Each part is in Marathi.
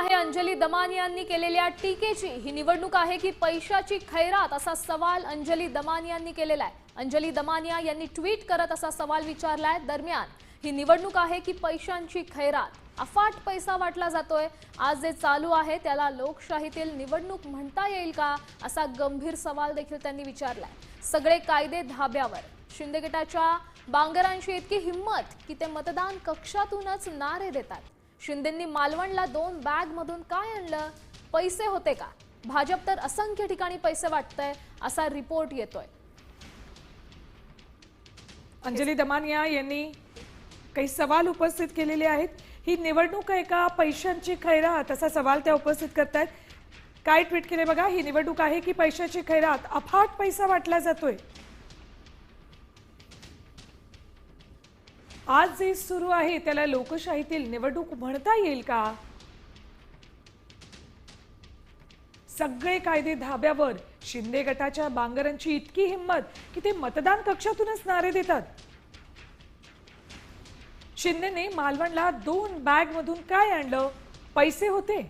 आहे अंजली दमानी यांनी केलेल्या टीकेची. ही निवडणूक आहे की पैशाची खैरात असा सवाल अंजली दमानी यांनी केलेला आहे. अंजली दमानिया यांनी ट्विट करत असा सवाल विचारलाय दरम्यान. ही निवडणूक आहे की पैशांची खैरात. अफाट पैसा वाटला जातोय. आज जे चालू आहे त्याला लोकशाहीतील निवडणूक म्हणता येईल का असा गंभीर सवाल देखील त्यांनी विचारलाय. सगळे कायदे धाब्यावर. शिंदे गटाच्या बांगरांची इतकी हिंमत की ते मतदान कक्षातूनच नारे देतात. शिंदेंनी मालवणला दोन बॅग मधून काय आणलं? पैसे होते का? भाजप तर असंख्य ठिकाणी पैसे वाटतंय असा रिपोर्ट येतोय. अंजली दमानिया यांनी काही सवाल उपस्थित केलेले आहेत. ही निवडणूक आहे का? पैशांची खैरात असा सवाल त्या उपस्थित करतायत. काय ट्विट केले बघा ही निवडणूक आहे की पैशाची खैरात? अफाट पैसा वाटला जातोय. आज जे सुरू आहे त्याला लोकशाहीतील निवडणूक म्हणता येईल का? सगळे कायदे धाब्यावर. शिंदे गटाच्या बांगरांची इतकी हिंमत की ते मतदान कक्षातूनच नारे देतात. शिंदेने मालवणला दोन बॅग मधून काय आणलं? पैसे होते.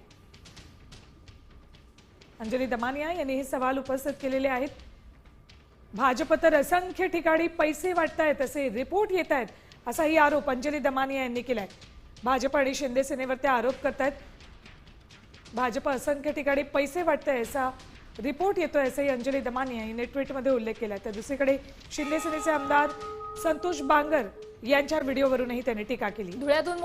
अंजली दमानिया यांनी हे सवाल उपस्थित केलेले आहेत. भाजप तर असंख्य ठिकाणी पैसे वाटतायत असे रिपोर्ट येत आहेत असाही आरोप अंजली दमानिया यांनी केलाय. भाजप आणि शिंदे सेनेवर ते आरोप करतायत. भाजप असंख्य ठिकाणी पैसे वाटतंय असा रिपोर्ट येतोय असंही अंजली दमानिया यांनी ट्विटमध्ये उल्लेख केला तर दुसरीकडे शिंदे सेनेचे आमदार संतोष बांगर यांच्या व्हिडिओवरूनही त्यांनी टीका केली. धुळ्यातून